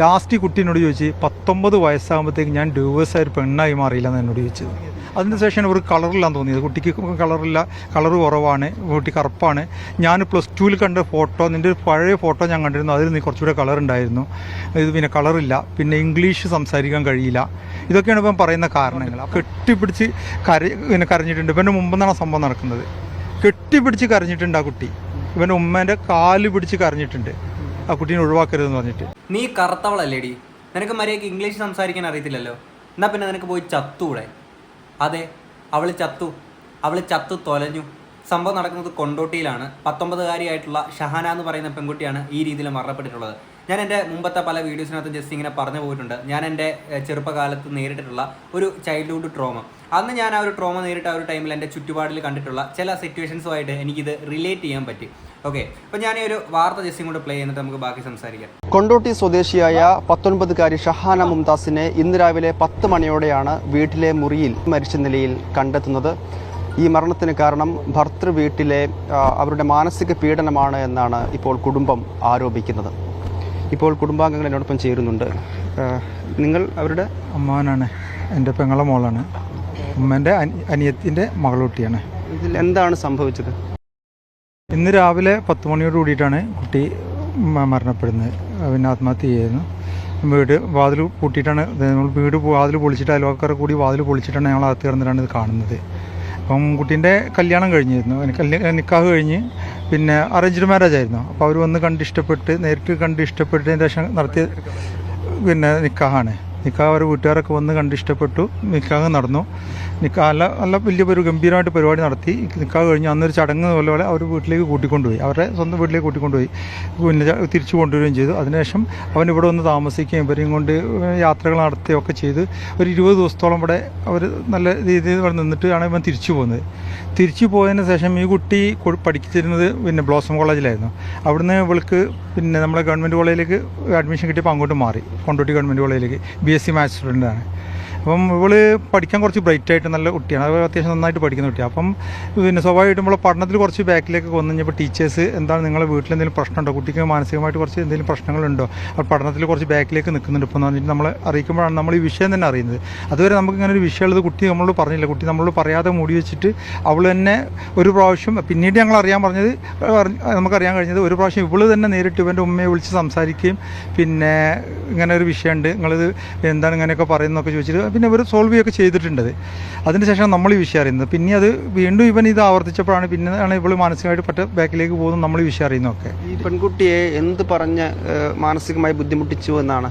Last കുട്ടീനോട് ചോദിച്ച് പത്തൊമ്പത് വയസ്സാകുമ്പോഴത്തേക്ക് ഞാൻ ഡ്യൂവേഴ്സ് ആയ ഒരു പെണ്ണായി മാറിയില്ല എന്ന് എന്നോട് ചോദിച്ചത്. അതിന് ശേഷം ഒരു കളറില്ലാന്ന് തോന്നിയത്. കുട്ടിക്ക് കളറില്ല കളർ കുറവാണ് കുട്ടി കറുപ്പാണ്. ഞാൻ പ്ലസ് ടുവിൽ കണ്ട ഫോട്ടോ നിന്റെ ഒരു പഴയ ഫോട്ടോ ഞാൻ കണ്ടിരുന്നു. അതിൽ നീ കുറച്ചുകൂടെ കളർ ഉണ്ടായിരുന്നു. ഇത് പിന്നെ കളറില്ല പിന്നെ ഇംഗ്ലീഷ് സംസാരിക്കാൻ കഴിയില്ല. ഇതൊക്കെയാണ് ഇപ്പം പറയുന്ന കാരണങ്ങൾ. കെട്ടിപ്പിടിച്ച് കര പിന്നെ കരഞ്ഞിട്ടുണ്ട്. ഇവന്റെ മുമ്പെന്നാണ് സംഭവം നടക്കുന്നത്. കെട്ടിപ്പിടിച്ച് കരഞ്ഞിട്ടുണ്ട് ആ കുട്ടി. ഇവന്റെ ഉമ്മേന്റെ കാൽ പിടിച്ച് കരഞ്ഞിട്ടുണ്ട്. ആ കുട്ടീനെ ഒഴിവാക്കരുതെന്ന് പറഞ്ഞിട്ട്. നീ കറുത്തവളല്ലേടി? നിനക്ക് മര്യാദയ്ക്ക് ഇംഗ്ലീഷ് സംസാരിക്കാൻ അറിയത്തില്ലല്ലോ. എന്നാ പിന്നെ നിനക്ക് പോയി ചത്തൂടെ? അതെ അവൾ ചത്തു. അവൾ ചത്തു തൊലഞ്ഞു. സംഭവം നടക്കുന്നത് കൊണ്ടോട്ടിയിലാണ്. പത്തൊമ്പതുകാരിയായിട്ടുള്ള ഷഹാന എന്ന് പറയുന്ന പെൺകുട്ടിയാണ് ഈ രീതിയിൽ മരണപ്പെട്ടിട്ടുള്ളത്. ഞാൻ എന്റെ മുമ്പത്തെ പല വീഡിയോസിനകത്ത് ജസ്റ്റ് ഇങ്ങനെ പറഞ്ഞു പോയിട്ടുണ്ട്. ഞാൻ എന്റെ ചെറുപ്പകാലത്ത് നേരിട്ടിട്ടുള്ള ഒരു ചൈൽഡ്ഹുഡ് ട്രോമ അന്ന് ഞാൻ ആ ഒരു ട്രോമ നേരിട്ട ആ ഒരു ടൈമിൽ എന്റെ ചുറ്റുപാടിൽ കണ്ടിട്ടുള്ള ചില സിറ്റുവേഷൻസുമായിട്ട് എനിക്കിത് റിലേറ്റ് ചെയ്യാൻ പറ്റി. ഓക്കെ അപ്പോൾ ഞാൻ ഈ ഒരു വാർത്ത ജസ്റ്റ് ഇങ്ങോട്ട് പ്ലേ ചെയ്തിട്ട് നമുക്ക് ബാക്കി സംസാരിക്കാം. കൊണ്ടോട്ടി സ്വദേശിയായ പത്തൊൻപതുകാരി ഷഹാന മുംതാസിനെ ഇന്ന് രാവിലെ പത്ത് മണിയോടെയാണ് വീട്ടിലെ മുറിയിൽ മരിച്ച നിലയിൽ കണ്ടെത്തുന്നത്. ഈ മരണത്തിന് കാരണം ഭർത്തൃ വീട്ടിലെ അവരുടെ മാനസിക പീഡനമാണ് എന്നാണ് ഇപ്പോൾ കുടുംബം ആരോപിക്കുന്നത്. ഇപ്പോൾ കുടുംബാംഗങ്ങൾ എന്നോടൊപ്പം ചേരുന്നുണ്ട്. നിങ്ങൾ അവരുടെ? അമ്മാനാണ് എന്റെ പെങ്ങളെ മോളാണ്. അമ്മേന്റെ അനി അനിയത്തിന്റെ മകളുട്ടിയാണ്. ഇതിൽ എന്താണ് സംഭവിച്ചത്? ഇന്ന് രാവിലെ പത്ത് മണിയോട് കൂടിയിട്ടാണ് കുട്ടി മരണപ്പെടുന്നത്. പിന്നെ ആത്മഹത്യ ചെയ്യുന്നു വീട് വാതിൽ പൂട്ടിയിട്ടാണ് വീട് വാതിൽ പൊളിച്ചിട്ട് അയൽവക്കാരെ കൂടി വാതിൽ പൊളിച്ചിട്ടാണ് ഞങ്ങൾ അകത്ത് കിടന്നിട്ടാണ് ഇത് കാണുന്നത്. അപ്പം കുട്ടീന്റെ കല്യാണം കഴിഞ്ഞിരുന്നു. അതിന് കല്യാ നിക്കാഹ് കഴിഞ്ഞ് പിന്നെ അറേഞ്ച്ഡ് മാരേജ് ആയിരുന്നു. അപ്പോൾ അവർ വന്ന് കണ്ട് ഇഷ്ടപ്പെട്ട് നേരിട്ട് കണ്ട് ഇഷ്ടപ്പെട്ടതിന് ശേഷം നടത്തിയ പിന്നെ നിക്കാഹാണ്. നിക്കാഹ് അവർ വീട്ടുകാരൊക്കെ വന്ന് കണ്ട് ഇഷ്ടപ്പെട്ടു. നിക്കാഹ് നടന്നു. നിക്കാഹ് നല്ല നല്ല വലിയ ഒരു ഗംഭീരമായിട്ട് പരിപാടി നടത്തി. നിക്കാഹ് കഴിഞ്ഞ് അന്നൊരു ചടങ്ങ് പോലെ പോലെ അവർ വീട്ടിലേക്ക് കൂട്ടിക്കൊണ്ടുപോയി. അവരുടെ സ്വന്തം വീട്ടിലേക്ക് കൂട്ടിക്കൊണ്ടുപോയി. പിന്നെ തിരിച്ചു കൊണ്ടുവരികയും ചെയ്തു. അതിനുശേഷം അവൻ ഇവിടെ വന്ന് താമസിക്കുകയും ഇവരെയും കൊണ്ട് യാത്രകൾ നടത്തുകയൊക്കെ ചെയ്ത് ഒരു ഇരുപത് ദിവസത്തോളം ഇവിടെ അവർ നല്ല രീതിയിൽ ഇവിടെ നിന്നിട്ടാണ് ഇവൻ തിരിച്ചു പോകുന്നത് തിരിച്ചു പോയതിന് ശേഷം ഈ കുട്ടി പഠിച്ചിരുന്നത് പിന്നെ ബ്ലോസം കോളേജിലായിരുന്നു. അവിടുന്ന് ഇവൾക്ക് പിന്നെ നമ്മളെ ഗവൺമെന്റ് കോളേജിലേക്ക് അഡ്മിഷൻ കിട്ടിയപ്പോൾ അങ്ങോട്ട് മാറി. കൊണ്ടോട്ടി ഗവൺമെന്റ് കോളേജിലേക്ക്. B assim mais Fernando. അപ്പം ഇവൾ പഠിക്കാൻ കുറച്ച് ബ്രൈറ്റ് ആയിട്ട് നല്ല കുട്ടിയാണ്. അത് അത്യാവശ്യം നന്നായിട്ട് പഠിക്കുന്ന കുട്ടിയാണ് അപ്പം പിന്നെ സ്വാഭാവികമായിട്ടും നമ്മളെ പഠനത്തിൽ കുറച്ച് ബാക്കിലേക്ക് വന്നു കഴിഞ്ഞപ്പോൾ ടീച്ചേഴ്സ് എന്താണ് നിങ്ങളെ വീട്ടിൽ എന്തെങ്കിലും പ്രശ്നമുണ്ടോ? കുട്ടിക്ക് മാനസികമായിട്ട് കുറച്ച് എന്തെങ്കിലും പ്രശ്നങ്ങളുണ്ടോ? അപ്പോൾ പഠനത്തിൽ കുറച്ച് ബാക്കിലേക്ക് നിൽക്കുന്നുണ്ട് ഇപ്പോൾ എന്ന് പറഞ്ഞിട്ട് നമ്മളെ അറിയിക്കുമ്പോഴാണ് നമ്മൾ ഈ വിഷയം തന്നെ അറിയുന്നത്. അതുവരെ നമുക്ക് ഇങ്ങനെ ഒരു വിഷയമുള്ളത് കുട്ടി നമ്മളോട് പറഞ്ഞില്ല. കുട്ടി നമ്മളോട് പറയാതെ മൂടി വെച്ചിട്ട് അവൾ തന്നെ ഒരു പ്രാവശ്യം പിന്നീട് ഞങ്ങൾ അറിയാൻ പറഞ്ഞത് നമുക്കറിയാൻ കഴിഞ്ഞത് ഒരു പ്രാവശ്യം ഇവൾ തന്നെ നേരിട്ട് ഇവന്റെ ഉമ്മയെ വിളിച്ച് സംസാരിക്കുകയും പിന്നെ ഇങ്ങനെ ഒരു വിഷയമുണ്ട്. നിങ്ങളിത് എന്താണ് ഇങ്ങനെയൊക്കെ പറയുന്നതൊക്കെ ചോദിച്ചിട്ട് പിന്നെ ഇവർ സോൾവ് ചെയ്യുകയൊക്കെ ചെയ്തിട്ടുണ്ടത് അതിനുശേഷം നമ്മൾ ഈ വിഷയം അറിയുന്നത്. പിന്നെ അത് വീണ്ടും ഇവൻ ഇത് ആവർത്തിച്ചപ്പോഴാണ് പിന്നെ ആണ് ഇവൾ മാനസികമായിട്ട് പറ്റ ബാക്കിലേക്ക് പോകുന്നത് നമ്മൾ ഈ വിഷയം അറിയുന്നതൊക്കെ. ഈ പെൺകുട്ടിയെ എന്ത് പറഞ്ഞ് മാനസികമായി ബുദ്ധിമുട്ടിച്ചു എന്നാണ്?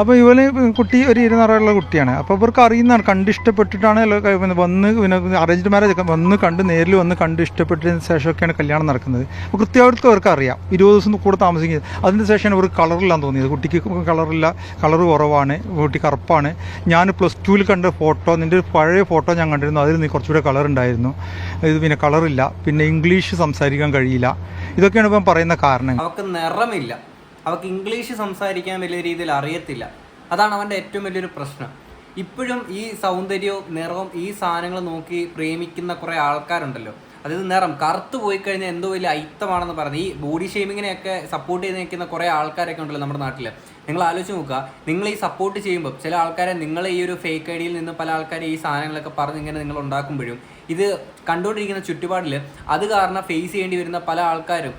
അപ്പോൾ ഇവന് കുട്ടി ഒരു ഇരുന്നറുള്ള കുട്ടിയാണ്. അപ്പോൾ ഇവർക്ക് അറിയുന്നതാണ് കണ്ട് ഇഷ്ടപ്പെട്ടിട്ടാണ് പിന്നെ വന്ന് പിന്നെ അറേഞ്ച്ഡ് മാരേജ് ഒക്കെ വന്ന് കണ്ട് നേരിൽ വന്ന് കണ്ട് ഇഷ്ടപ്പെട്ടതിന് ശേഷമൊക്കെയാണ് കല്യാണം നടക്കുന്നത്. അപ്പോൾ കൃത്യമായിട്ട് അവർക്ക് അറിയാം. ഇരുപത് ദിവസം കൂടെ താമസിക്കുന്നത് അതിന് ശേഷം ഇവർക്ക് കളറില്ലാന്ന് തോന്നിയത്. കുട്ടിക്ക് കളറില്ല കളർ കുറവാണ് കുട്ടി കറുപ്പാണ്. ഞാൻ പ്ലസ് ടുവിൽ കണ്ട ഫോട്ടോ നിന്റെ ഒരു പഴയ ഫോട്ടോ ഞാൻ കണ്ടിരുന്നു. അതിൽ നീ കുറച്ചുകൂടെ കളർ ഉണ്ടായിരുന്നു. ഇത് പിന്നെ കളറില്ല പിന്നെ ഇംഗ്ലീഷ് സംസാരിക്കാൻ കഴിയില്ല. ഇതൊക്കെയാണ് ഇപ്പം പറയുന്ന കാരണം അവക്ക് നിറമില്ല. അവക്ക് ഇംഗ്ലീഷ് സംസാരിക്കാൻ വലിയ രീതിയിൽ അറിയത്തില്ല. അതാണ് അവന്റെ ഏറ്റവും വലിയൊരു പ്രശ്നം. ഇപ്പോഴും ഈ സൗന്ദര്യവും നിറവും ഈ സാധനങ്ങൾ നോക്കി പ്രേമിക്കുന്ന കുറേ ആൾക്കാരുണ്ടല്ലോ. അതായത് നിറം കറുത്ത് പോയി കഴിഞ്ഞാൽ എന്തോ വലിയ ഐത്തമാണെന്ന് പറഞ്ഞ് ഈ ബോഡി ഷേമിങ്ങിനെയൊക്കെ സപ്പോർട്ട് ചെയ്ത് നിൽക്കുന്ന കുറേ ആൾക്കാരൊക്കെ ഉണ്ടല്ലോ നമ്മുടെ നാട്ടിൽ നിങ്ങൾ ആലോചിച്ച് നോക്കുക നിങ്ങൾ ഈ സപ്പോർട്ട് ചെയ്യുമ്പോൾ ചില ആൾക്കാരെ നിങ്ങൾ ഈ ഒരു ഫേക്ക് ഐഡിയിൽ നിന്ന് പല ആൾക്കാരെ ഈ സാധനങ്ങളൊക്കെ പറഞ്ഞ് ഇങ്ങനെ നിങ്ങൾ ഉണ്ടാക്കുമ്പോഴും ഇത് കണ്ടുകൊണ്ടിരിക്കുന്ന ചുറ്റുപാടിൽ അത് കാരണം ഫേസ് ചെയ്യേണ്ടി വരുന്ന പല ആൾക്കാരും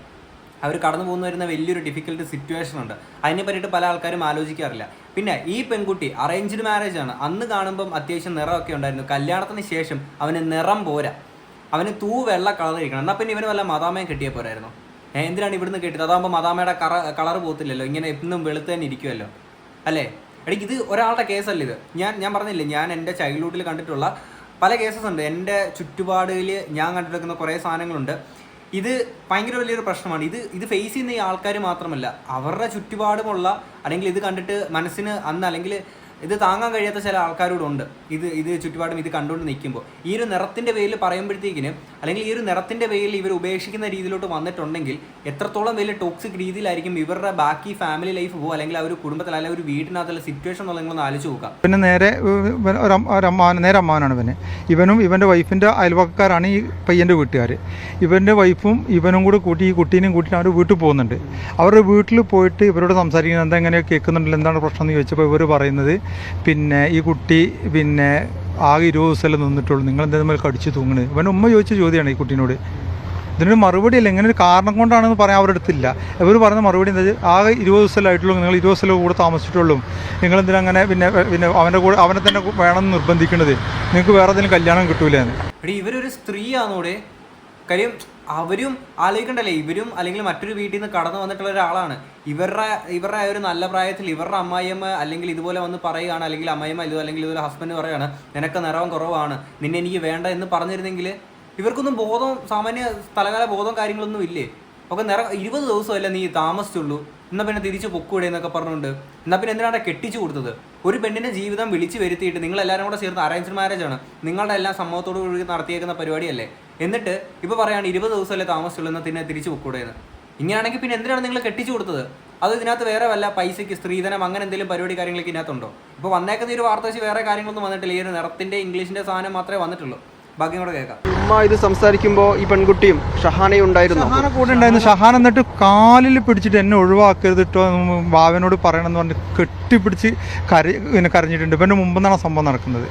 അവർ കടന്നു പോകുന്ന വരുന്ന വലിയൊരു ഡിഫിക്കൽട്ട് സിറ്റുവേഷൻ ഉണ്ട്. അതിനെ പറ്റിയിട്ട് പല ആൾക്കാരും ആലോചിക്കാറില്ല. പിന്നെ ഈ പെൺകുട്ടി അറേഞ്ച്ഡ് മാരേജ് ആണ്. അന്ന് കാണുമ്പം അത്യാവശ്യം നിറമൊക്കെ ഉണ്ടായിരുന്നു. കല്യാണത്തിന് ശേഷം അവന് നിറം പോരാ. അവന് തൂ വെള്ള കളർ ഇരിക്കണം. എന്നാൽ പിന്നെ ഇവന് വല്ല മതാമയം കിട്ടിയ പോരായിരുന്നു. എന്തിനാണ് ഇവിടുന്ന് കിട്ടിയത്? അതാകുമ്പോൾ മതാമയുടെ കറ കളർ പോത്തില്ലല്ലോ. ഇങ്ങനെ എന്നും വെളുത്ത് തന്നെ ഇരിക്കുമല്ലോ അല്ലേ? എടീ ഇത് ഒരാളുടെ കേസല്ല ഇത്? ഞാൻ ഞാൻ പറഞ്ഞില്ലേ ഞാൻ എന്റെ ചൈൽഡ്ഹുഡിൽ കണ്ടിട്ടുള്ള പല കേസസ് ഉണ്ട്. എന്റെ ചുറ്റുപാടിൽ ഞാൻ കണ്ടിരിക്കുന്ന കുറേ സാധനങ്ങളുണ്ട്. ഇത് ഭയങ്കര വലിയൊരു പ്രശ്നമാണ്. ഇത് ഇത് ഫേസ് ചെയ്യുന്ന ഈ ആൾക്കാർ മാത്രമല്ല അവരുടെ ചുറ്റുപാടുമുള്ള അല്ലെങ്കിൽ ഇത് കണ്ടിട്ട് മനസ്സിന് അന്ന് അല്ലെങ്കിൽ ഇത് താങ്ങാൻ കഴിയാത്ത ചില ആൾക്കാരോട് ഉണ്ട്. ഇത് ഇത് ചുറ്റുപാടും ഇത് കണ്ടുകൊണ്ട് നിൽക്കുമ്പോൾ. ഈ ഒരു നിറത്തിന്റെ പേരിൽ പറയുമ്പോഴത്തേക്കിന് അല്ലെങ്കിൽ ഈ ഒരു നിറത്തിന്റെ പേരിൽ ഇവർ ഉപേക്ഷിക്കുന്ന രീതിയിലോട്ട് വന്നിട്ടുണ്ടെങ്കിൽ എത്രത്തോളം വലിയ ടോക്സിക് രീതിയിലായിരിക്കും ഇവരുടെ ബാക്കി ഫാമിലി ലൈഫ് പോകും അല്ലെങ്കിൽ ആ ഒരു കുടുംബത്തിൽ അല്ലെങ്കിൽ ഒരു വീട്ടിനകത്തുള്ള സിറ്റുവേഷൻ നിങ്ങളൊന്ന് ആലോചിച്ച് നോക്കാം പിന്നെ നേരെ ഏഹ്, ഒരു അമ്മ- നേരെ അമ്മാവനാണ് പിന്നെ ഇവനും ഇവന്റെ വൈഫിന്റെ അയൽവക്കാരാണ് ഈ പയ്യന്റെ വീട്ടുകാർ ഇവന്റെ വൈഫും ഇവനും കൂടെ കൂട്ടി ഈ കുട്ടീനെയും കൂട്ടിയിട്ട് അവർ വീട്ടിൽ പോകുന്നുണ്ട്. അവരുടെ വീട്ടിൽ പോയിട്ട് ഇവരോട് സംസാരിക്കുന്നത് എന്താ എങ്ങനെ കേൾക്കുന്നുണ്ടല്ലോ എന്താണ് പ്രശ്നം എന്ന് ചോദിച്ചപ്പോൾ ഇവർ പറയുന്നത് പിന്നെ ഈ കുട്ടി പിന്നെ ആകെ ഇരുപത് ദിവസമല്ലേ നിന്നിട്ടുള്ളൂ. നിങ്ങൾ എന്താ തമ്മിൽ കടിച്ചു തൂങ്ങണ്. ഇവൻ ഉമ്മ ചോദിച്ച ചോദ്യമാണ് ഈ കുട്ടീനോട്. ഇതിനൊരു മറുപടി അല്ല ഇങ്ങനെ ഒരു കാരണം കൊണ്ടാണെന്ന് പറയാൻ അവരുടെ അടുത്തില്ല. ഇവർ പറയുന്ന മറുപടി എന്താ ആകെ ഇരുപത് ദിവസമല്ലായിട്ടുള്ളൂ നിങ്ങൾ ഇരുപത് ദിവസം കൂടെ താമസിച്ചിട്ടുള്ളൂ. നിങ്ങൾ എന്തിനങ്ങനെ പിന്നെ പിന്നെ അവന്റെ കൂടെ അവനെ തന്നെ വേണമെന്ന് നിർബന്ധിക്കുന്നത് നിങ്ങൾക്ക് വേറെ എന്തെങ്കിലും കല്യാണം കിട്ടൂലെന്ന്. ഇവരൊരു സ്ത്രീയാണോടെ കാര്യം അവരും ആലോചിക്കണ്ടല്ലേ ഇവരും അല്ലെങ്കിൽ മറ്റൊരു വീട്ടിൽ നിന്ന് കടന്നു വന്നിട്ടുള്ള ഒരാളാണ്. ഇവരുടെ ഇവരുടെ ഒരു നല്ല പ്രായത്തിൽ ഇവരുടെ അമ്മായിയമ്മ അല്ലെങ്കിൽ ഇതുപോലെ വന്ന് പറയുകയാണ് അല്ലെങ്കിൽ അമ്മായിമ്മ ഇത് അല്ലെങ്കിൽ ഇതുപോലെ ഹസ്ബൻഡ് പറയുകയാണ് നിനക്ക് നിറവും കുറവാണ് നിന്നെ എനിക്ക് വേണ്ട എന്ന് പറഞ്ഞിരുന്നെങ്കിൽ ഇവർക്കൊന്നും ബോധം സാമാന്യ സ്ഥലകാല ബോധം കാര്യങ്ങളൊന്നും ഇല്ലേ? ഒക്കെ നിറ ഇരുപത് ദിവസമല്ല നീ താമസിച്ചുള്ളൂ. എന്നാൽ പിന്നെ തിരിച്ചു പൊക്കൂടെ എന്നൊക്കെ പറഞ്ഞുകൊണ്ട്. എന്നാൽ പിന്നെ എന്തിനാണ് കെട്ടിച്ചു കൊടുത്തത്? ഒരു പെണ്ണിന്റെ ജീവിതം വിളിച്ചു വരുത്തിയിട്ട് നിങ്ങൾ എല്ലാവരും കൂടെ ചേർന്ന് അറേഞ്ച്ഡ് മാരേജ് ആണ്. നിങ്ങളുടെ എല്ലാം സമ്മതത്തോടു കൂടി നടത്തിയേക്കുന്ന പരിപാടിയല്ലേ? എന്നിട്ട് ഇപ്പോൾ പറയാണ് ഇരുപത് ദിവസമല്ലേ താമസിച്ചുള്ളൂ എന്നാൽ പിന്നെ തിരിച്ചു പൊക്കൂടെ എന്ന്. ഇങ്ങനെയാണെങ്കിൽ പിന്നെ എന്തിനാണ് നിങ്ങൾ കെട്ടിച്ചു കൊടുത്തത്? അത് ഇതിനകത്ത് വേറെ വല്ല പൈസയ്ക്ക് സ്ത്രീധനം അങ്ങനെ എന്തെങ്കിലും പരിപാടി കാര്യങ്ങളൊക്കെ ഇതിനകത്തുണ്ടോ? ഇപ്പോൾ വന്നേക്കുന്ന ഒരു വാർത്ത വെച്ച് വേറെ കാര്യങ്ങളൊന്നും വന്നിട്ടില്ല. ഈ ഒരു നിറത്തിന്റെ ഇംഗ്ലീഷിന്റെ സാധനം മാത്രമേ വന്നിട്ടുള്ളൂ. ബാക്കിയും കൂടെ കേൾക്കാം. ഉമ്മ ഇത് സംസാരിക്കുമ്പോൾ ഈ പെൺകുട്ടിയും ഷഹാനയും ഉണ്ടായിരുന്നു? ഷഹാന കൂടെ ഉണ്ടായിരുന്നു. ഷഹാൻ എന്നിട്ട് കാലിൽ പിടിച്ചിട്ട് എന്നെ ഒഴിവാക്കരുത് കേട്ടോ വാവനോട് ബാവനോട് പറയണമെന്ന് പറഞ്ഞ് കെട്ടിപ്പിടിച്ച് കരി പിന്നെ കരഞ്ഞിട്ടുണ്ട്. ഇവന്റെ മുമ്പ് നിന്നാണ് സംഭവം നടക്കുന്നത്?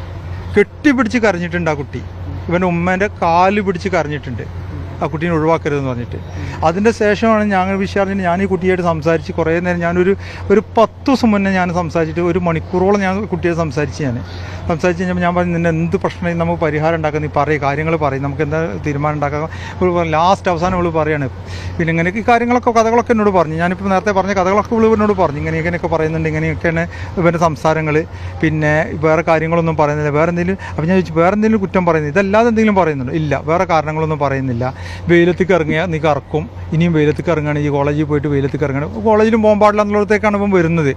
കെട്ടിപ്പിടിച്ച് കരഞ്ഞിട്ടുണ്ട് ആ കുട്ടി. ഇവന്റെ ഉമ്മേന്റെ കാൽ പിടിച്ച് കരഞ്ഞിട്ടുണ്ട്. ആ കുട്ടീനെ ഒഴിവാക്കരുതെന്ന് പറഞ്ഞിട്ട്. അതിന്റെ ശേഷമാണ് ഞങ്ങൾ വിശ്വാസിന് ഞാൻ ഈ കുട്ടിയായിട്ട് സംസാരിച്ച് കുറേ നേരം ഞാനൊരു ഒരു പത്ത് ദിവസം മുന്നേ ഞാൻ സംസാരിച്ചിട്ട് ഒരു മണിക്കൂറോളം ഞാൻ കുട്ടിയെ സംസാരിച്ച് ഞാൻ. സംസാരിച്ച് കഴിഞ്ഞപ്പോൾ ഞാൻ പറഞ്ഞു നിന്നെ എന്ത് പ്രശ്നം? നമുക്ക് പരിഹാരം ഉണ്ടാക്കാം. നീ പറയും കാര്യങ്ങൾ പറയും. നമുക്ക് എന്താ തീരുമാനം ഉണ്ടാക്കാം? ലാസ്റ്റ് അവസാനം ഇവൾ പറയാണ്. പിന്നെ ഇങ്ങനെയൊക്കെ ഈ കാര്യങ്ങളൊക്കെ കഥകളൊക്കെ എന്നോട് പറഞ്ഞു. ഞാനിപ്പോൾ നേരത്തെ പറഞ്ഞ കഥകളൊക്കെ ഇവൾ എന്നോട് പറഞ്ഞു. ഇങ്ങനെ ഇങ്ങനെയൊക്കെ പറയുന്നുണ്ട്. ഇങ്ങനെയൊക്കെയാണ് ഇവന്റെ സംസാരങ്ങൾ പിന്നെ വേറെ കാര്യങ്ങളൊന്നും പറയുന്നില്ല. വേറെ എന്തെങ്കിലും അപ്പോൾ ഞാൻ ചോദിച്ചു വേറെ എന്തെങ്കിലും കുറ്റം പറയുന്നില്ല ഇതല്ലാതെ എന്തെങ്കിലും പറയുന്നുണ്ടോ? ഇല്ല. വേറെ കാരണങ്ങളൊന്നും പറയുന്നില്ല. വെയിലത്തേക്ക് ഇറങ്ങിയാൽ നീ കറക്കും. ഇനിയും വെയിലത്തേക്ക് ഇറങ്ങുകയാണെങ്കിൽ കോളേജിൽ പോയിട്ട് വെയിലത്തേക്ക് ഇറങ്ങണം. കോളേജിലും പോകാൻ പാടില്ല എന്നുള്ളടത്തേക്കാണ് ഇപ്പം വരുന്നത്.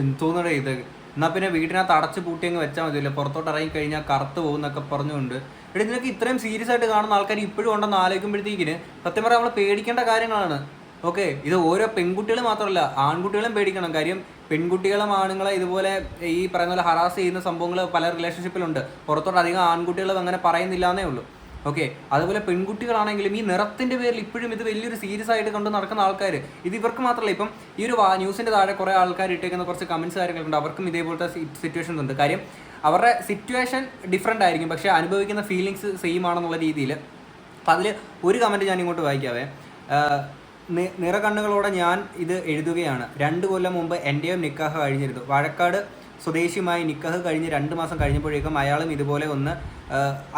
എന്തോന്നടേ ഇത്. എന്നാ പിന്നെ വീട്ടിനകത്ത് അടച്ചു പൂട്ടി അങ്ങ് വെച്ചാൽ മതിയല്ലേ. പുറത്തോട്ട് ഇറങ്ങി കഴിഞ്ഞാൽ കറുത്ത് പോകുന്നൊക്കെ പറഞ്ഞുകൊണ്ട്. ഇവിടെ നിനക്ക് ഇത്രയും സീരിയസ് ആയിട്ട് കാണുന്ന ആൾക്കാർ ഇപ്പോഴും ഉണ്ടെന്ന് ആലോചിക്കുമ്പോഴത്തേക്കിന് സത്യം പറയാൻ നമ്മൾ പേടിക്കേണ്ട കാര്യങ്ങളാണ്. ഓക്കെ ഇത് ഓരോ പെൺകുട്ടികൾ മാത്രമല്ല ആൺകുട്ടികളും പേടിക്കണം. കാര്യം പെൺകുട്ടികളും ആണുങ്ങളെ ഇതുപോലെ ഈ പറയുന്ന പോലെ ഹറാസ് ചെയ്യുന്ന സംഭവങ്ങൾ പല റിലേഷൻഷിപ്പിലുണ്ട് പുറത്തോട്ട് അധികം ആൺകുട്ടികളും അങ്ങനെ പറയുന്നില്ല എന്നേ ഉള്ളൂ. ഓക്കെ അതുപോലെ പെൺകുട്ടികളാണെങ്കിലും ഈ നിറത്തിന്റെ പേരിൽ ഇപ്പോഴും ഇത് വലിയൊരു സീരിയസ് ആയിട്ട് കൊണ്ട് നടക്കുന്ന ആൾക്കാർ ഇത് ഇവർക്ക് മാത്രമല്ല ഇപ്പം ഈ ഒരു ന്യൂസിന്റെ താഴെ കുറേ ആൾക്കാർ ഇട്ടേക്കുന്ന കുറച്ച് കമന്റ്സ് കാര്യങ്ങളുണ്ട് അവർക്കും ഇതേപോലത്തെ സിറ്റുവേഷൻസ് ഉണ്ട്. കാര്യം അവരുടെ സിറ്റുവേഷൻ ഡിഫറെന്റ് ആയിരിക്കും. പക്ഷേ അനുഭവിക്കുന്ന ഫീലിങ്സ് സെയിം ആണെന്നുള്ള രീതിയിൽ അപ്പം അതിൽ ഒരു കമന്റ് ഞാൻ ഇങ്ങോട്ട് വായിക്കാവേ. നിറകണ്ണുകളോടെ ഞാൻ ഇത് എഴുതുകയാണ്. രണ്ട് കൊല്ലം മുമ്പ് എന്റെയും നിക്കാഹ് കഴിഞ്ഞിരുന്നു. വാഴക്കാട് സ്വദേശിയുമായി നിക്കഹ് കഴിഞ്ഞ് രണ്ട് മാസം കഴിഞ്ഞപ്പോഴേക്കും അയാളും ഇതുപോലെ ഒന്ന്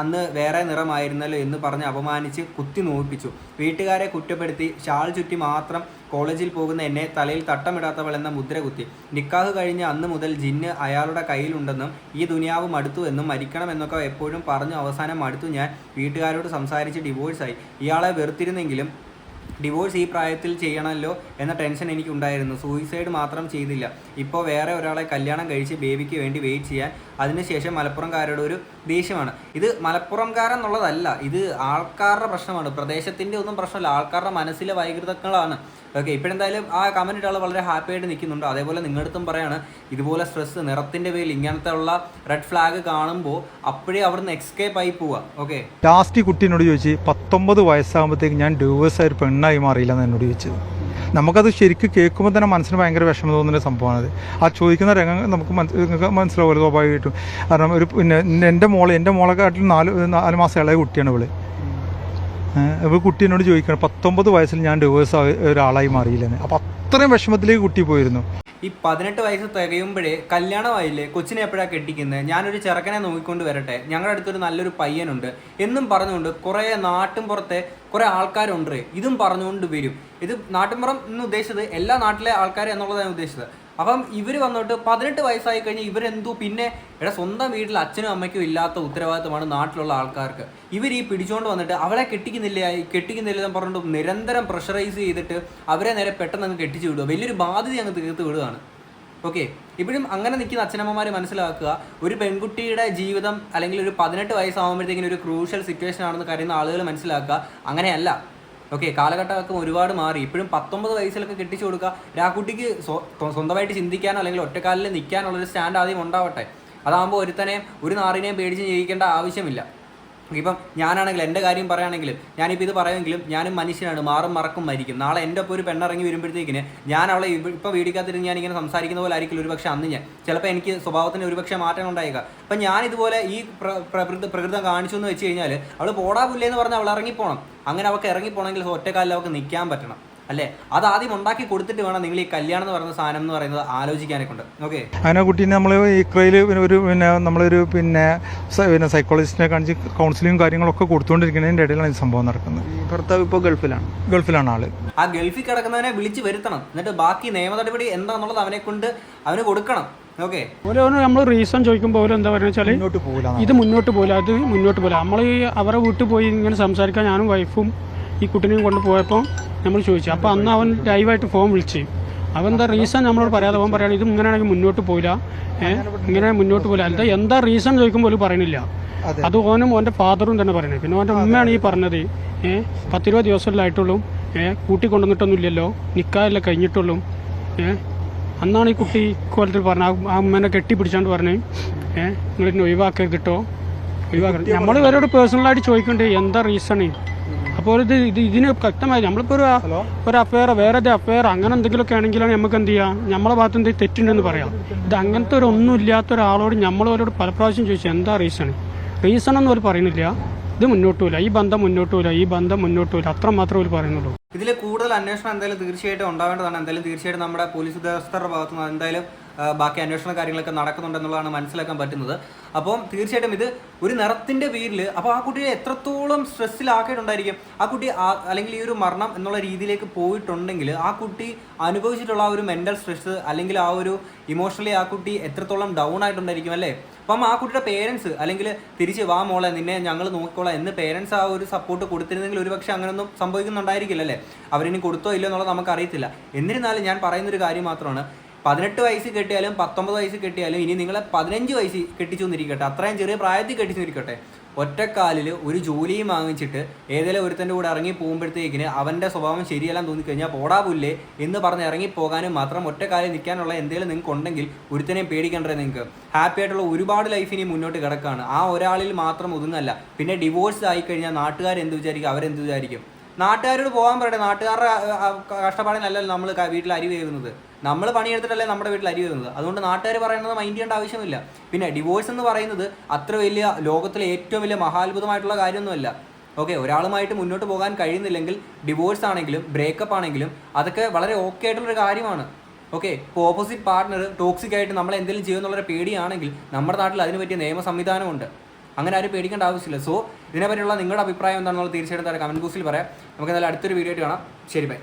അന്ന് വേറെ നിറമായിരുന്നല്ലോ എന്ന് പറഞ്ഞ് അപമാനിച്ച് കുത്തി നോവിപ്പിച്ചു. വീട്ടുകാരെ കുറ്റപ്പെടുത്തി ഷാൾ ചുറ്റി മാത്രം കോളേജിൽ പോകുന്ന എന്നെ തലയിൽ തട്ടമിടാത്തവൾ എന്ന മുദ്ര കുത്തി. നിക്കാഹ് കഴിഞ്ഞ് അന്ന് മുതൽ ജിന്ന് അയാളുടെ കയ്യിലുണ്ടെന്നും ഈ ദുനിയാവ് മടുത്തു എന്നും മരിക്കണമെന്നൊക്കെ എപ്പോഴും പറഞ്ഞു അവസാനം മടുത്തു ഞാൻ വീട്ടുകാരോട് സംസാരിച്ച് ഡിവോഴ്സായി. ഇയാളെ വെറുത്തിരുന്നെങ്കിലും ഡിവോഴ്സ് ഈ പ്രായത്തിൽ ചെയ്യണമല്ലോ എന്ന ടെൻഷൻ എനിക്കുണ്ടായിരുന്നു. സൂയിസൈഡ് മാത്രം ചെയ്തില്ല. ഇപ്പോൾ വേറെ ഒരാളെ കല്യാണം കഴിച്ച് ബേബിക്ക് വേണ്ടി വെയിറ്റ് ചെയ്യാൻ അതിനുശേഷം മലപ്പുറംകാരുടെ ഒരു ദേഷ്യമാണ്. ഇത് മലപ്പുറംകാരെന്നുള്ളതല്ല. ഇത് ആൾക്കാരുടെ പ്രശ്നമാണ്. പ്രദേശത്തിന്റെ ഒന്നും പ്രശ്നമല്ല. ആൾക്കാരുടെ മനസ്സിലെ വൈകൃതങ്ങളാണ്. ഓക്കെ ഇപ്പോഴെന്തായാലും ആ കമന്റ് ഇട്ടാൾ വളരെ ഹാപ്പി ആയിട്ട് നിൽക്കുന്നുണ്ട്. അതേപോലെ നിങ്ങളുടെ അടുത്തും പറയാണ് ഇതുപോലെ സ്ട്രെസ് നിറത്തിന്റെ പേരിൽ ഇങ്ങനത്തെ ഉള്ള റെഡ് ഫ്ലാഗ് കാണുമ്പോൾ അപ്പോഴേ അവിടുന്ന് എക്സ്കേപ്പ് ആയി പോവുക ഓക്കെ ലാസ്റ്റ് കുട്ടീനോട് ചോദിച്ച് പത്തൊമ്പത് വയസ്സാകുമ്പോഴത്തേക്ക് ഞാൻ ഡ്യൂവേഴ്സ് ആയൊരു പെണ്ണായി മാറിയില്ല എന്ന് എന്നോട് ചോദിച്ചത്. നമുക്കത് ശരിക്കും കേൾക്കുമ്പോൾ തന്നെ മനസ്സിന് ഭയങ്കര വിഷമം തോന്നുന്ന ഒരു സംഭവമാണത്. ആ ചോദിക്കുന്ന രംഗം നമുക്ക് മനസ്സിലാവുമല്ലോ സ്വാഭാവികമായിട്ടും. കാരണം ഒരു പിന്നെ എന്റെ മോളെ എന്റെ മോളെക്കാട്ടിൽ നാല് നാല് മാസം ഇളയ കുട്ടിയാണ് ഇവൾ. ഇവ എന്നോട് ചോദിക്കണം പത്തൊമ്പത് വയസ്സിൽ ഞാൻ ഡിവേഴ്സ് ഒരാളായി മാറിയില്ലെന്ന് അപ്പം അത്രയും വിഷമത്തിലേക്ക് കുട്ടി പോയിരുന്നു. ഈ പതിനെട്ട് വയസ്സ് തികയുമ്പോഴേ കല്യാണമായില്ലേ കൊച്ചിനെ എപ്പോഴാണ് കെട്ടിക്കുന്നത് ഞാനൊരു ചെറുക്കനെ നോക്കിക്കൊണ്ട് വരട്ടെ. ഞങ്ങളുടെ അടുത്തൊരു നല്ലൊരു പയ്യനുണ്ട്. എന്നും പറഞ്ഞുകൊണ്ട് കുറേ നാട്ടും പുറത്തെ കുറേ ആൾക്കാരുണ്ട്. ഇതും പറഞ്ഞുകൊണ്ട് വരും. ഇത് നാട്ടിൻപുറം എന്ന് ഉദ്ദേശിച്ചത് എല്ലാ നാട്ടിലെ ആൾക്കാരെ എന്നുള്ളതാണ് ഉദ്ദേശിച്ചത്. അപ്പം ഇവർ വന്നിട്ട് പതിനെട്ട് വയസ്സായി കഴിഞ്ഞ് ഇവരെന്തോ? പിന്നെ ഇവിടെ സ്വന്തം വീട്ടിൽ അച്ഛനും അമ്മയ്ക്കും ഇല്ലാത്ത ഉത്തരവാദിത്തമാണ് നാട്ടിലുള്ള ആൾക്കാർക്ക്. ഇവർ ഈ പിടിച്ചുകൊണ്ട് വന്നിട്ട് അവളെ കെട്ടിക്കുന്നില്ല കെട്ടിക്കുന്നില്ല എന്ന് പറഞ്ഞിട്ട് നിരന്തരം പ്രഷറൈസ് ചെയ്തിട്ട് അവരെ നേരെ പെട്ടെന്ന് അങ്ങ് കെട്ടിച്ചു വിടുക. വലിയൊരു ബാധ്യത അങ്ങ് തീർത്ത് വിടുകയാണ്. ഓക്കെ ഇപ്പോഴും അങ്ങനെ നിൽക്കുന്ന അച്ഛനമ്മമാർ മനസ്സിലാക്കുക ഒരു പെൺകുട്ടിയുടെ ജീവിതം അല്ലെങ്കിൽ ഒരു പതിനെട്ട് വയസ്സാകുമ്പോഴത്തേക്കിനും ഒരു ക്രൂഷ്യൽ സിറ്റുവേഷൻ ആണെന്ന് കരുതുന്ന ആളുകൾ മനസ്സിലാക്കുക അങ്ങനെയല്ല. ഓക്കെ കാലഘട്ടമൊക്കെ ഒരുപാട് മാറി. ഇപ്പോഴും പത്തൊമ്പത് വയസ്സിലൊക്കെ കെട്ടിച്ചു കൊടുക്കുക. രാക്കുട്ടിക്ക് സ്വന്തമായിട്ട് ചിന്തിക്കാനോ അല്ലെങ്കിൽ ഒറ്റക്കാലിൽ നിൽക്കാനുള്ളൊരു സ്റ്റാൻഡ് ആദ്യം ഉണ്ടാവട്ടെ. അതാകുമ്പോൾ ഒരുത്തനെയും ഒരു നാറിനെയും പേടിച്ച് ജീവിക്കേണ്ട ആവശ്യമില്ല. ഇപ്പം ഞാനാണെങ്കിൽ എന്റെ കാര്യം പറയുകയാണെങ്കിലും ഞാനിപ്പോൾ ഇത് പറയുമെങ്കിലും ഞാനും മനുഷ്യനാണ് മാറും മറക്കും മരിക്കും നാളെ എന്റെ ഒപ്പം ഒരു പെണ്ണിറങ്ങി വരുമ്പോഴത്തേക്കിന് ഞാൻ അവളെ ഇപ്പോൾ വീടിക്കാത്തിരുന്ന് ഞാൻ ഇങ്ങനെ സംസാരിക്കുന്ന പോലെ ആയിരിക്കില്ല ഒരുപക്ഷെ അന്ന് ഞാൻ. ചിലപ്പോൾ എനിക്ക് സ്വഭാവത്തിന് ഒരുപക്ഷെ മാറ്റം ഉണ്ടായേക്കാം. അപ്പം ഞാൻ ഇതുപോലെ ഈ പ്രകൃതി പ്രകൃതം കാണിച്ചു എന്ന് വെച്ച് കഴിഞ്ഞാൽ അവൾ പോടാ എന്ന് പറഞ്ഞാൽ അവൾ ഇറങ്ങിപ്പോണം. അങ്ങനെ അവൾക്ക് ഇറങ്ങിപ്പോണെങ്കിൽ ഒറ്റക്കാലിൽ അവൾക്ക് നിൽക്കാൻ പറ്റണം. അല്ലേ? അത് ആദ്യം ഉണ്ടാക്കി കൊടുത്തിട്ട് വേണം നിങ്ങൾ ഈ കല്യാണം എന്ന് പറയുന്ന സാധനം എന്ന് പറയുന്നത് ആലോചിക്കാനൊക്കെ ഉണ്ട് ഓക്കെ അങ്ങനെ കുട്ടീനെ നമ്മൾ ഇക്രയിൽ ഒരു പിന്നെ നമ്മളൊരു പിന്നെ പിന്നെ സൈക്കോളജിസ്റ്റിനെ കാണിച്ച് കൗൺസിലിംഗ് കാര്യങ്ങളൊക്കെ കൊടുത്തുകൊണ്ടിരിക്കുന്നതിന്റെ ഇടയിലാണ് ഈ സംഭവം നടക്കുന്നത്. ഈ ഭർത്താവ് ഇപ്പോൾ ഗൾഫിലാണ്. ഗൾഫിലാണ് ആൾ. ആ ഗൾഫിൽ കിടക്കുന്നവനെ വിളിച്ച് വരുത്തണം. എന്നിട്ട് ബാക്കി നിയമ നടപടി എന്താണെന്നുള്ളത് അവനെ കൊണ്ട് അവന് കൊടുക്കണം. നമ്മൾ റീസൺ ചോദിക്കുമ്പോൾ ഓരോ എന്താ പറയുക വെച്ചാൽ ഇത് മുന്നോട്ട് പോകില്ല അത് മുന്നോട്ട് പോകില്ല നമ്മൾ ഈ അവരെ വീട്ടിൽ പോയി ഇങ്ങനെ സംസാരിക്കാൻ ഞാനും വൈഫും ഈ കുട്ടീനെയും കൊണ്ട് പോയപ്പോൾ നമ്മൾ ചോദിച്ചു. അപ്പോൾ അന്ന് അവൻ ലൈവായിട്ട് ഫോൺ വിളിച്ച്. അവൻ എന്താ റീസൺ നമ്മളോട് പറയാതെ അവൻ പറയുകയാണ് ഇത് ഇങ്ങനെയാണെങ്കിൽ മുന്നോട്ട് പോയില്ല. ഏഹ് ഇങ്ങനെ മുന്നോട്ട് പോയില്ല. എന്താ എന്താ റീസൺ ചോദിക്കുമ്പോൾ പോലും പറയണില്ല. അതെ. ഓനും ഓന്റെ ഫാദറും തന്നെ പറയുന്നത് പിന്നെ ഓന്റെ ഉമ്മയാണ് ഈ പറഞ്ഞത് ഏഹ് പത്തിരുപത് ദിവസമല്ലായിട്ടുള്ളൂ. ഏഹ് കൂട്ടി കൊണ്ടുവന്നിട്ടൊന്നും ഇല്ലല്ലോ നിൽക്കാതല്ലേ കഴിഞ്ഞിട്ടുള്ളൂ. ഏഹ് അന്നാണ് ഈ കുട്ടി കോലത്തിൽ പറഞ്ഞത്. ആ- ആ അമ്മേനെ കെട്ടിപ്പിടിച്ചാണ്ട് പറഞ്ഞത് ഏഹ് നിങ്ങൾ ഒഴിവാക്കരുത് കേട്ടോ ഒഴിവാക്കരുത്. നമ്മൾ ഇവരോട് പേഴ്സണലായിട്ട് ചോദിക്കണ്ടേ എന്താ റീസൺ അപ്പോൾ ഇത് ഇത് ഇതിന് വ്യക്തമായി നമ്മളിപ്പോൾ ഒരു ഒരു അഫെയർ വേറെ അഫെയർ അങ്ങനെ എന്തെങ്കിലുമൊക്കെ ആണെങ്കിലാണ് നമുക്ക് എന്ത് ചെയ്യാം? നമ്മളെ ഭാഗത്ത് എന്തെങ്കിലും തെറ്റുണ്ടെന്ന് പറയാം. ഇത് അങ്ങനത്തെ ഒരു ഒന്നും ഇല്ലാത്ത ഒരാളോട് നമ്മളവരോട് പല പ്രാവശ്യം ചോദിച്ചു എന്താ റീസൺ റീസൺ ഒന്നും അവർ പറയുന്നില്ല. ഇത് മുന്നോട്ട് പോയില്ല. ഈ ബന്ധം മുന്നോട്ട് പോയില്ല. ഈ ബന്ധം മുന്നോട്ട് പോയില്ല. അത്ര മാത്രമേ അവർ പറയുന്നുള്ളൂ. ഇതിൽ കൂടുതൽ അന്വേഷണം എന്തായാലും തീർച്ചയായിട്ടും ഉണ്ടാവേണ്ടതാണ്. എന്തായാലും തീർച്ചയായിട്ടും നമ്മുടെ പോലീസ് ഉദ്യോഗസ്ഥരുടെ ഭാഗത്തുനിന്ന് എന്തായാലും ബാക്കി അന്വേഷണ കാര്യങ്ങളൊക്കെ നടക്കുന്നുണ്ടെന്നുള്ളതാണ് മനസ്സിലാക്കാൻ പറ്റുന്നത്. അപ്പം തീർച്ചയായിട്ടും ഇത് ഒരു നിറത്തിന്റെ പേരിൽ അപ്പോൾ ആ കുട്ടിയെ എത്രത്തോളം സ്ട്രെസ്സിലാക്കിയിട്ടുണ്ടായിരിക്കും? ആ കുട്ടി അല്ലെങ്കിൽ ഈ ഒരു മരണം എന്നുള്ള രീതിയിലേക്ക് പോയിട്ടുണ്ടെങ്കിൽ ആ കുട്ടി അനുഭവിച്ചിട്ടുള്ള ആ ഒരു മെന്റൽ സ്ട്രെസ് അല്ലെങ്കിൽ ആ ഒരു ഇമോഷണലി ആ കുട്ടി എത്രത്തോളം ഡൗൺ ആയിട്ടുണ്ടായിരിക്കും അല്ലേ? അപ്പം ആ കുട്ടിയുടെ പേരൻസ് അല്ലെങ്കിൽ തിരിച്ച് വാ മോളെ നിന്നെ ഞങ്ങൾ നോക്കിക്കോളാം എന്ന് പേരൻസ് ആ ഒരു സപ്പോർട്ട് കൊടുത്തിരുന്നെങ്കിൽ ഒരുപക്ഷെ അങ്ങനെയൊന്നും സംഭവിക്കുന്നുണ്ടായിരിക്കില്ല അല്ലേ അവരിനി കൊടുത്തോ ഇല്ലയോ എന്നുള്ളത് നമുക്ക് അറിയത്തില്ല എന്നിരുന്നാലും ഞാൻ പറയുന്നൊരു കാര്യം മാത്രമാണ്. പതിനെട്ട് വയസ്സ് കെട്ടിയാലും പത്തൊമ്പത് വയസ്സ് കെട്ടിയാലും ഇനി നിങ്ങളെ പതിനഞ്ച് വയസ്സ് കെട്ടിച്ചു എന്നിരിക്കട്ടെ അത്രയും ചെറിയ പ്രായത്തിൽ കെട്ടിച്ചു നിൽക്കട്ടെ ഒറ്റക്കാലിൽ ഒരു ജോലിയും വാങ്ങിച്ചിട്ട് ഏതെങ്കിലും ഒരുത്തന്റെ കൂടെ ഇറങ്ങി പോകുമ്പോഴത്തേക്കിന് അവന്റെ സ്വഭാവം ശരിയെല്ലാം തോന്നിക്കഴിഞ്ഞാൽ പോടാ പുല്ലേ എന്ന് പറഞ്ഞ് ഇറങ്ങി പോകാനും മാത്രം ഒറ്റക്കാലിൽ നിൽക്കാനുള്ള എന്തെങ്കിലും നിങ്ങൾക്ക് ഉണ്ടെങ്കിൽ ഒരുത്തനെയും പേടിക്കണ്ടേ നിങ്ങൾക്ക്. ഹാപ്പി ആയിട്ടുള്ള ഒരുപാട് ലൈഫ് ഇനി മുന്നോട്ട് കിടക്കുകയാണ് ആ ഒരാളിൽ മാത്രം ഒതുങ്ങല്ല. പിന്നെ ഡിവോഴ്സ് ആയിക്കഴിഞ്ഞാൽ നാട്ടുകാർ എന്ത് വിചാരിക്കും? അവരെന്ത് വിചാരിക്കും? നാട്ടുകാരോട് പോകാൻ പറയട്ടെ. നാട്ടുകാരുടെ കഷ്ടപ്പാടിനല്ലല്ലോ നമ്മൾ വീട്ടിൽ അരി വേകുന്നത് നമ്മൾ പണിയെടുത്തിട്ടല്ലേ നമ്മുടെ വീട്ടിൽ അരി വരുന്നത് അതുകൊണ്ട് നാട്ടുകാർ പറയുന്നത് മൈൻഡ് ചെയ്യേണ്ട ആവശ്യമില്ല പിന്നെ ഡിവോഴ്സ് എന്ന് പറയുന്നത് അത്ര വലിയ ലോകത്തിലെ ഏറ്റവും വലിയ മഹാത്ഭുതമായിട്ടുള്ള കാര്യമൊന്നുമല്ല. ഓക്കെ ഒരാളുമായിട്ട് മുന്നോട്ട് പോകാൻ കഴിയുന്നില്ലെങ്കിൽ ഡിവോഴ്സ് ആണെങ്കിലും ബ്രേക്കപ്പ് ആണെങ്കിലും അതൊക്കെ വളരെ ഓക്കെ ആയിട്ടുള്ളൊരു കാര്യമാണ്. ഓക്കെ ഇപ്പോൾ ഓപ്പോസിറ്റ് പാർട്ട്ണർ ടോക്സിക് ആയിട്ട് നമ്മൾ എന്തെങ്കിലും ചെയ്യുമെന്നുള്ളൊരു പേടിയാണെങ്കിൽ നമ്മുടെ നാട്ടിൽ അതിന് പറ്റിയ നിയമ സംവിധാനമുണ്ട് അങ്ങനെ ആരും പേടിക്കേണ്ട ആവശ്യമില്ല. സോ ഇതിനെപ്പറ്റിയുള്ള നിങ്ങളുടെ അഭിപ്രായം എന്താണെന്നുള്ളത് തീർച്ചയായിട്ടും താഴെ കമന്റ് ബോക്സിൽ പറയാം. നമുക്ക് എന്തായാലും അടുത്തൊരു വീഡിയോ ആയിട്ട് കാണാം. ശരി ബൈ